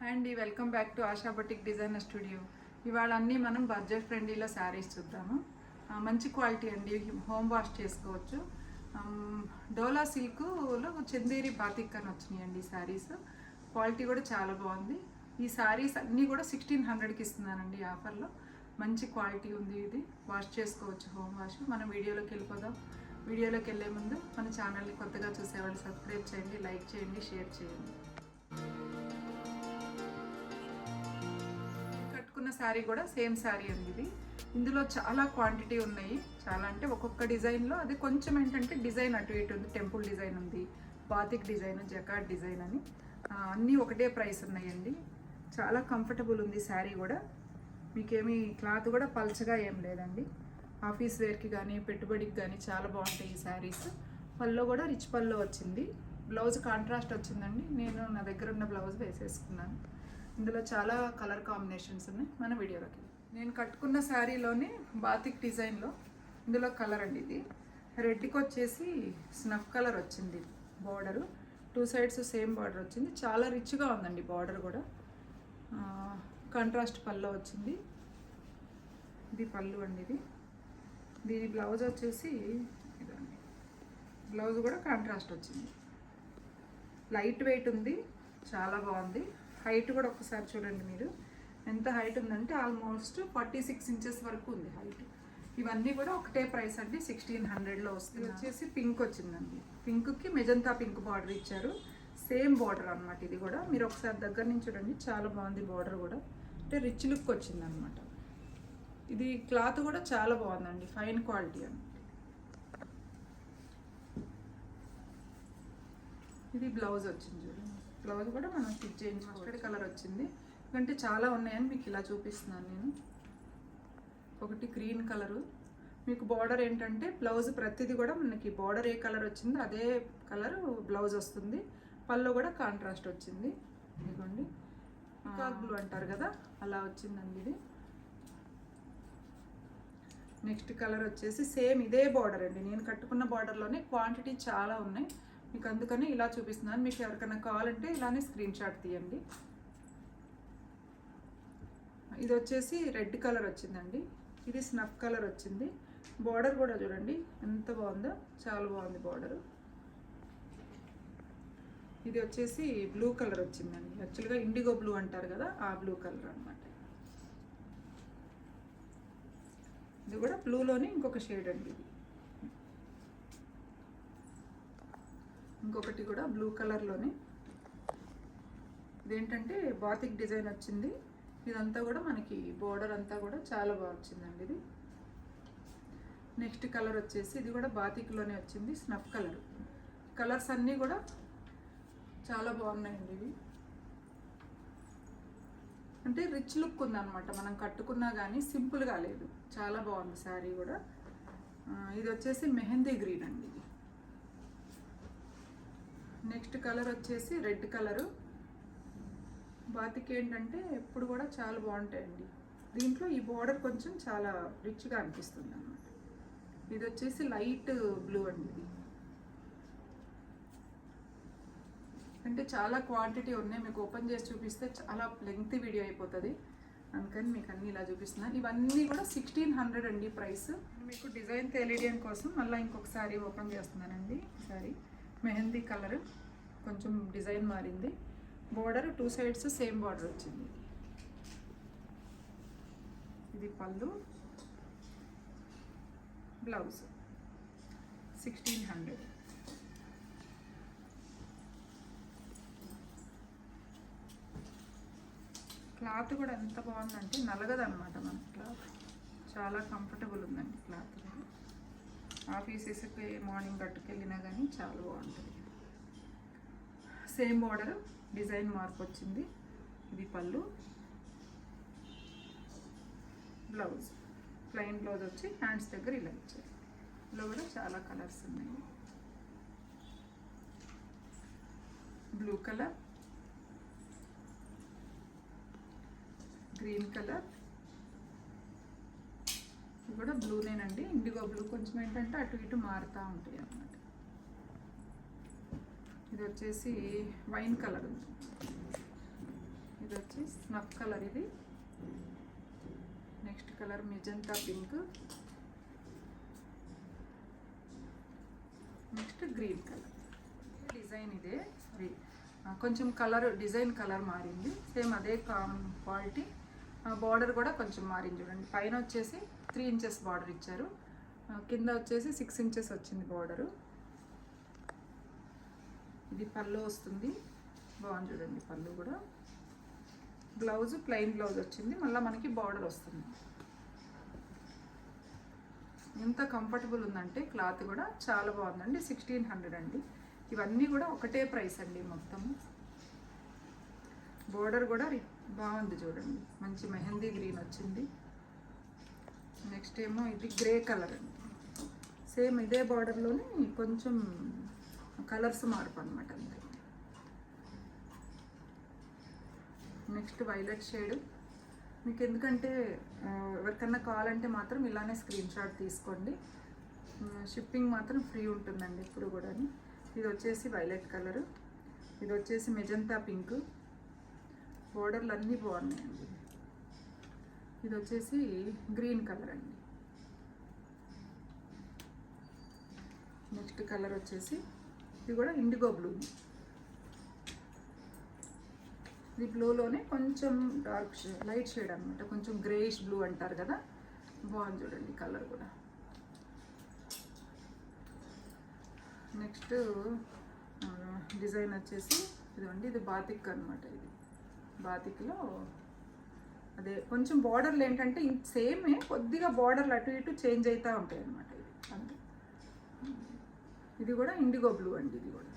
Hi అండి welcome back to Asha boutique designer studio ఇవాళ అన్నీ మనం బడ్జెట్ ఫ్రెండ్లీలో శారీస్ చూద్దాము. మంచి క్వాలిటీ అండి హోమ్ వాష్ చేసుకోవచ్చు. డోలా సిల్క్లో చందేరి బాతిక్ అని వచ్చినాయండి ఈ శారీస్ క్వాలిటీ కూడా చాలా బాగుంది. ఈ శారీస్ అన్నీ కూడా సిక్స్టీన్ హండ్రెడ్కి ఇస్తున్నానండి ఆఫర్లో మంచి క్వాలిటీ ఉంది ఇది. వాష్ చేసుకోవచ్చు హోమ్ వాష్ మనం వీడియోలోకి వెళ్ళిపోదాం. వీడియోలోకి వెళ్ళే ముందు మన ఛానల్ని కొత్తగా చూసేవాళ్ళు సబ్స్క్రైబ్ చేయండి లైక్ చేయండి షేర్ చేయండి. శారీ కూడా సేమ్ శారీ అండి ఇది. ఇందులో చాలా క్వాంటిటీ ఉన్నాయి. చాలా అంటే ఒక్కొక్క డిజైన్లో అది కొంచెం ఏంటంటే డిజైన్ అటు ఇటు ఉంది. టెంపుల్ డిజైన్ ఉంది బాతిక్ డిజైన్ జకాట్ డిజైన్ అని. అన్నీ ఒకటే ప్రైస్ ఉన్నాయండి. చాలా కంఫర్టబుల్ ఉంది శారీ కూడా. మీకేమి క్లాత్ కూడా పల్చగా ఏం లేదండి. ఆఫీస్ వేర్కి కానీ పెట్టుబడికి కానీ చాలా బాగుంటాయి ఈ శారీస్. పల్లో కూడా రిచ్ పల్లో వచ్చింది. బ్లౌజ్ కాంట్రాస్ట్ వచ్చిందండి. నేను నా దగ్గర ఉన్న బ్లౌజ్ వేసేసుకున్నాను. ఇందులో చాలా కలర్ కాంబినేషన్స్ ఉన్నాయి. మన వీడియోలోకి నేను కట్టుకున్న శారీలోనే బాతిక్ డిజైన్లో ఇందులో కలర్ అండి ఇది. రెడ్కి వచ్చేసి స్నఫ్ కలర్ వచ్చింది border. Two sides same border వచ్చింది. చాలా రిచ్గా ఉందండి బార్డర్ కూడా. కాంట్రాస్ట్ పళ్ళు వచ్చింది. ఇది పళ్ళు అండి ఇది. దీని బ్లౌజ్ వచ్చేసి ఇదండి. బ్లౌజ్ కూడా కాంట్రాస్ట్ వచ్చింది. లైట్ వెయిట్ ఉంది. చాలా బాగుంది. హైట్ కూడా ఒకసారి చూడండి మీరు. ఎంత హైట్ ఉందంటే ఆల్మోస్ట్ ఫార్టీ సిక్స్ ఇంచెస్ వరకు ఉంది హైట్. ఇవన్నీ కూడా ఒకటే ప్రైస్ అండి సిక్స్టీన్ హండ్రెడ్లో వస్తుంది వచ్చేసి పింక్ వచ్చిందండి. పింక్కి మెజంతా పింక్ బార్డర్ ఇచ్చారు. సేమ్ బార్డర్ అన్నమాట ఇది కూడా. మీరు ఒకసారి దగ్గర నుంచి చూడండి చాలా బాగుంది బార్డర్ కూడా. అంటే రిచ్ లుక్ వచ్చింది అనమాట ఇది క్లాత్ కూడా చాలా బాగుందండి ఫైన్ క్వాలిటీ అని ఇది బ్లౌజ్ వచ్చింది చూడండి. బ్లౌజ్ కూడా మనం స్టిచ్ చేయించి మస్టర్డ్ కలర్ వచ్చింది. ఎందుకంటే చాలా ఉన్నాయని మీకు ఇలా చూపిస్తున్నాను నేను. ఒకటి గ్రీన్ కలరు. మీకు బార్డర్ ఏంటంటే బ్లౌజ్ ప్రతిదీ కూడా మనకి బార్డర్ ఏ కలర్ వచ్చిందో అదే కలర్ బ్లౌజ్ వస్తుంది. పళ్ళు కూడా కాంట్రాస్ట్ వచ్చింది. ఇదిగోండి. పికాక్ బ్లూ అంటారు కదా అలా వచ్చిందండి ఇది. నెక్స్ట్ కలర్ వచ్చేసి సేమ్ ఇదే బార్డర్ అండి. నేను కట్టుకున్న బార్డర్లోనే క్వాంటిటీ చాలా ఉన్నాయి. మీకు అందుకని ఇలా చూపిస్తున్నాను. మీకు ఎవరికైనా కావాలంటే ఇలానే స్క్రీన్ షాట్ తీయండి. ఇది వచ్చేసి రెడ్ కలర్ వచ్చిందండి. ఇది స్నఫ్ కలర్ వచ్చింది. బార్డర్ కూడా చూడండి ఎంత బాగుందో చాలా బాగుంది బార్డరు. ఇది వచ్చేసి బ్లూ కలర్ వచ్చిందండి. యాక్చువల్గా ఇండిగో బ్లూ అంటారు కదా ఆ బ్లూ కలర్ అన్నమాట. ఇది కూడా బ్లూలోనే ఇంకొక షేడ్ అండి ఇది. ఇంకొకటి కూడా బ్లూ కలర్లోనే. ఇదేంటంటే బాతిక్ డిజైన్ వచ్చింది. ఇదంతా కూడా మనకి బోర్డర్ అంతా కూడా చాలా బాగా వచ్చిందండి ఇది. నెక్స్ట్ కలర్ వచ్చేసి ఇది కూడా బాతిక్లోనే వచ్చింది స్నఫ్ కలర్. కలర్స్ అన్నీ కూడా చాలా బాగున్నాయండి ఇవి. అంటే రిచ్ లుక్ ఉందన్నమాట. మనం కట్టుకున్నా కానీ సింపుల్గా లేదు. చాలా బాగుంది శారీ కూడా. ఇది వచ్చేసి మెహందీ గ్రీన్ అండి ఇది. నెక్స్ట్ కలర్ వచ్చేసి రెడ్ కలరు. బాతికి ఏంటంటే ఎప్పుడు కూడా చాలా బాగుంటాయండి. దీంట్లో ఈ బార్డర్ కొంచెం చాలా రిచ్గా అనిపిస్తుంది అన్నమాట ఇది వచ్చేసి లైట్ బ్లూ అండి ఇది. అంటే చాలా క్వాంటిటీ ఉన్నాయి. మీకు ఓపెన్ చేసి చూపిస్తే చాలా లెంగ్త్ వీడియో అయిపోతుంది. అందుకని మీకు అన్ని ఇలా చూపిస్తున్నాను. ఇవన్నీ కూడా సిక్స్టీన్ హండ్రెడ్ అండి ప్రైస్. మీకు డిజైన్ తెలియడం కోసం మళ్ళీ ఇంకొకసారి ఓపెన్ చేస్తున్నానండి సారీ. మెహందీ కలర్. కొంచెం డిజైన్ మారింది. Border two sides same border వచ్చింది. ఇది పళ్ళు. బ్లౌజ్. Sixteen hundred. క్లాత్ కూడా ఎంత బాగుందంటే నలగదన్నమాట మన క్లాత్. చాలా కంఫర్టబుల్ ఉందండి క్లాత్ కూడా ఆఫీసెస్కి మార్నింగ్ కట్టుకెళ్ళినా కానీ చాలా బాగుంటుంది. సేమ్ బార్డర్ డిజైన్ మార్పు వచ్చింది. ఇది పళ్ళు. బ్లౌజ్. ప్లెయిన్ బ్లౌజ్ వచ్చి హ్యాండ్స్ దగ్గర ఇలా ఇచ్చారు. ఇందులో కూడా చాలా కలర్స్ ఉన్నాయి. బ్లూ కలర్ గ్రీన్ కలర్ ఇది కూడా బ్లూనేనండి ఇండిగో బ్లూ కొంచెం ఏంటంటే అటు ఇటు మారుతూ ఉంటాయి అన్నమాట. ఇది వచ్చేసి వైన్ కలర్ ఇది ఇది వచ్చి స్నఫ్ కలర్ ఇది. Next colour magenta pink. Next green colour. Design ఇదే. సారీ కొంచెం కలర్ డిజైన్ కలర్ మారింది. సేమ్ అదే క్వాలిటీ. బార్డర్ కూడా కొంచెం మారింది చూడండి. పైన వచ్చేసి త్రీ ఇంచెస్ బార్డర్ ఇచ్చారు. కింద వచ్చేసి సిక్స్ ఇంచెస్ వచ్చింది బార్డరు. ఇది పళ్ళు వస్తుంది. బాగుంది చూడండి పళ్ళు కూడా. బ్లౌజ్ ప్లెయిన్ బ్లౌజ్ వచ్చింది. మళ్ళీ మనకి బార్డర్ వస్తుంది. ఎంత కంఫర్టబుల్ ఉందంటే క్లాత్ కూడా చాలా బాగుందండి. సిక్స్టీన్ హండ్రెడ్ అండి. ఇవన్నీ కూడా ఒకటే ప్రైస్ అండి మొత్తం బోర్డర్ కూడా రిప్ బాగుంది చూడండి. మంచి మెహందీ గ్రీన్ వచ్చింది. నెక్స్ట్ ఏమో ఇది గ్రే కలర్ అండి. సేమ్ ఇదే బార్డర్లోనే కొంచెం కలర్స్ మార్పు అనమాట అంతే. Next violet shade. మీకు ఎందుకంటే ఎవరికన్నా కావాలంటే మాత్రం ఇలానే స్క్రీన్ షాట్ తీసుకోండి. షిప్పింగ్ మాత్రం ఫ్రీ ఉంటుందండి ఇప్పుడు కూడా ఇది వచ్చేసి వైలెట్ కలర్. ఇది వచ్చేసి మెజంతా పింక్. బోర్డర్లు అన్నీ బాగున్నాయండి. ఇది వచ్చేసి గ్రీన్ కలర్ అండి. నెక్స్ట్ కలర్ వచ్చేసి ఇది కూడా ఇండిగో బ్లూ. ఇది బ్లూలోనే కొంచెం డార్క్ షేడ్ లైట్ షేడ్ అనమాట కొంచెం గ్రేయిష్ బ్లూ అంటారు కదా. బాగుంది చూడండి కలర్ కూడా. నెక్స్ట్ డిజైన్ వచ్చేసి ఇదండి ఇది బాతిక్ అనమాట ఇది. బాతికిలో అదే కొంచెం బార్డర్లు ఏంటంటే సేమే కొద్దిగా బార్డర్లు అటు ఇటు చేంజ్ అవుతూ ఉంటాయి అనమాట ఇది అంతే. ఇది కూడా ఇండిగో బ్లూ అండి ఇది కూడా.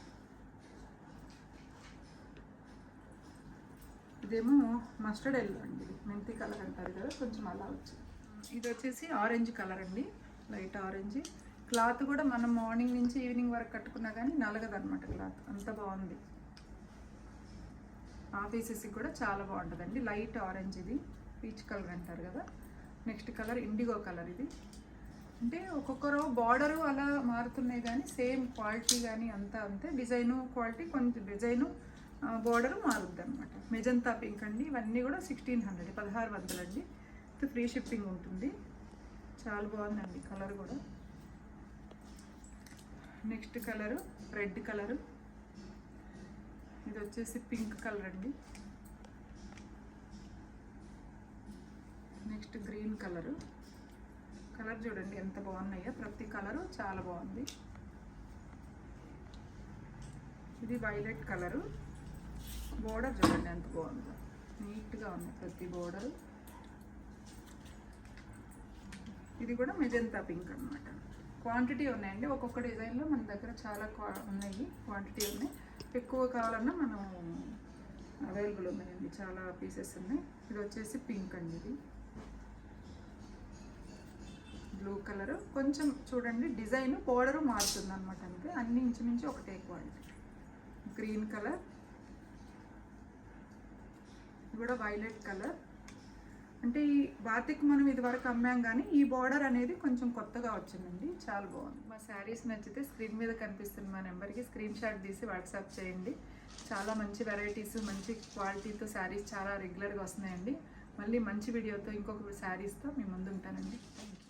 ఇదేమో మస్టర్డ్ ఎల్లో అండి. ఇది మెంతి కలర్ అంటారు కదా కొంచెం అలా వచ్చింది. ఇది వచ్చేసి ఆరెంజ్ కలర్ అండి. Light orange. క్లాత్ కూడా మనం మార్నింగ్ నుంచి ఈవినింగ్ వరకు కట్టుకున్నా కానీ నలగదన్నమాట క్లాత్. అంత బాగుంది. ఆఫీసెస్కి కూడా చాలా బాగుంటుందండి. లైట్ ఆరెంజ్ ఇది. పీచ్ కలర్ అంటారు కదా. నెక్స్ట్ కలర్ ఇండిగో కలర్ ఇది. అంటే ఒక్కొక్కరు బార్డరు అలా మారుతున్నాయి కానీ సేమ్ క్వాలిటీ కానీ అంతా అంతే. డిజైను క్వాలిటీ కొంచెం డిజైను బార్డరు మారుద్ది అనమాట మెజంతా పింక్ అండి. ఇవన్నీ కూడా సిక్స్టీన్ హండ్రెడ్ పదహారు వందలండి. ఇది ఫ్రీ షిప్పింగ్ ఉంటుంది. చాలా బాగుందండి కలర్ కూడా. Next colour red colour. ఇది వచ్చేసి పింక్ కలర్ అండి. Next green colour. కలర్ చూడండి ఎంత బాగున్నాయో. ప్రతి కలరు చాలా బాగుంది. ఇది వైలెట్ కలరు. బోర్డర్ చూడండి ఎంత బాగుందో. నీట్గా ఉంది ప్రతి బోర్డరు. ఇది కూడా మెజంతా పింక్ అన్నమాట. క్వాంటిటీ ఉన్నాయండి. ఒక్కొక్క డిజైన్లో మన దగ్గర చాలా క్వా- ఉన్నాయి. క్వాంటిటీ ఉన్నాయి. ఎక్కువ కావాలన్నా మనం అవైలబుల్ ఉన్నాయండి. చాలా పీసెస్ ఉన్నాయి. ఇది వచ్చేసి పింక్ అండి ఇది. Blue colour. కొంచెం చూడండి డిజైన్ బోర్డర్ మారుతుంది అనమాట అంతే. అన్ని ఇంచుమించు ఒకటే క్వాలిటీ. Green colour. ఇది కూడా వైలెట్ కలర్. అంటే ఈ బాతిక్ మనం ఇది వరకు అమ్మాం కానీ ఈ బార్డర్ అనేది కొంచెం కొత్తగా వచ్చిందండి. చాలా బాగుంది. మా శారీస్ నచ్చితే స్క్రీన్ మీద కనిపిస్తున్న మా నెంబర్కి స్క్రీన్ షాట్ తీసి వాట్సాప్ చేయండి. చాలా మంచి వెరైటీస్ మంచి క్వాలిటీతో శారీస్ చాలా రెగ్యులర్గా వస్తున్నాయండి. మళ్ళీ మంచి వీడియోతో ఇంకొక శారీస్తో మీ ముందు ఉంటానండి థ్యాంక్